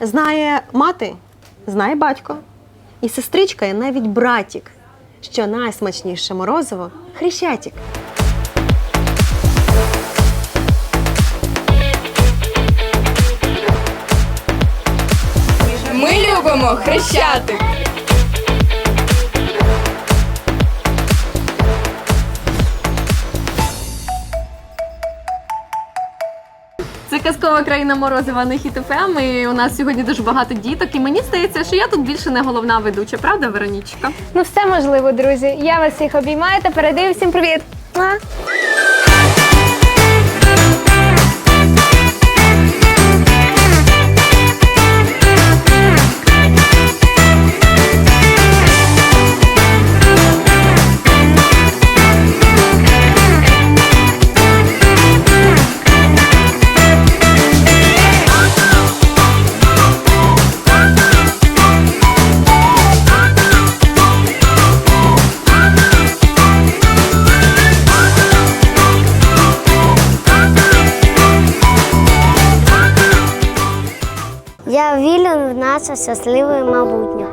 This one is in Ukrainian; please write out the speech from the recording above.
Знає мати, знає батько. І сестричка, і навіть братік, що найсмачніше морозиво хрещатік. Ми любимо хрещатик. Це казкова країна Морозива на хітофем. І у нас сьогодні дуже багато діток. І мені здається, що я тут більше не головна ведуча, правда, Веронічка? Ну, все можливо, друзі. Я вас всіх обіймаю та передаю всім привіт. Я вірю в наше щасливе майбутнє.